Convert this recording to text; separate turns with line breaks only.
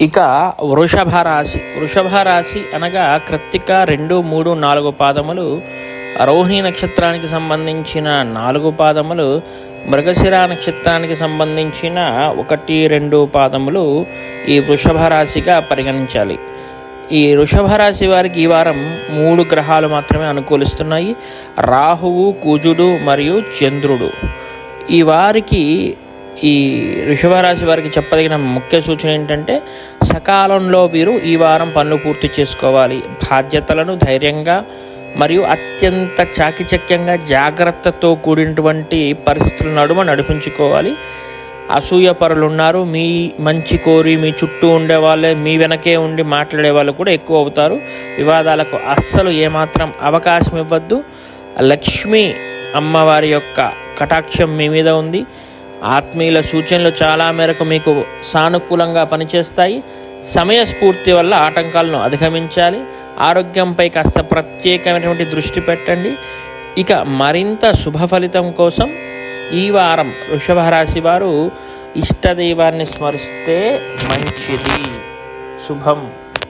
ఇక వృషభ రాశి. వృషభ రాశి అనగా కృత్తిక రెండు మూడు నాలుగు పాదములు. రోహిణి నక్షత్రానికి సంబంధించిన నాలుగు పాదములు. మృగశిర నక్షత్రానికి సంబంధించిన ఒకటి రెండు పాదములు ఈ వృషభ రాశిగా పరిగణించాలి. ఈ వృషభ రాశి వారికి ఈ వారం మూడు గ్రహాలు మాత్రమే అనుకూలిస్తున్నాయి. రాహువు కుజుడు మరియు చంద్రుడు. ఈ వారికి ఈ వృషభ రాశి వారికి చెప్పదగిన ముఖ్య సూచన ఏంటంటే సకాలంలో వీరు ఈ వారం పనులు పూర్తి చేసుకోవాలి. బాధ్యతలను ధైర్యంగా మరియు అత్యంత చాకిచక్యంగా జాగ్రత్తతో కూడినటువంటి పరిస్థితుల నడుమ నడిపించుకోవాలి. అసూయ పరులు ఉన్నారు. మీ మంచి కోరి మీ చుట్టూ ఉండే వాళ్ళే మీ వెనకే ఉండి మాట్లాడే వాళ్ళు కూడా ఎక్కువ అవుతారు. వివాదాలకు అస్సలు ఏమాత్రం అవకాశం ఇవ్వద్దు. లక్ష్మి అమ్మవారి యొక్క కటాక్షం మీ మీద ఉంది. ఆత్మీయుల సూచనలు చాలా మేరకు మీకు సానుకూలంగా పనిచేస్తాయి. సమయస్ఫూర్తి వల్ల ఆటంకాలను అధిగమించాలి. ఆరోగ్యంపై కాస్త ప్రత్యేకమైనటువంటి దృష్టి పెట్టండి. ఇక మరింత శుభ ఫలితం కోసం ఈ వారం వృషభ రాశి వారు ఇష్టదైవాన్ని స్మరిస్తే మంచిది. శుభం.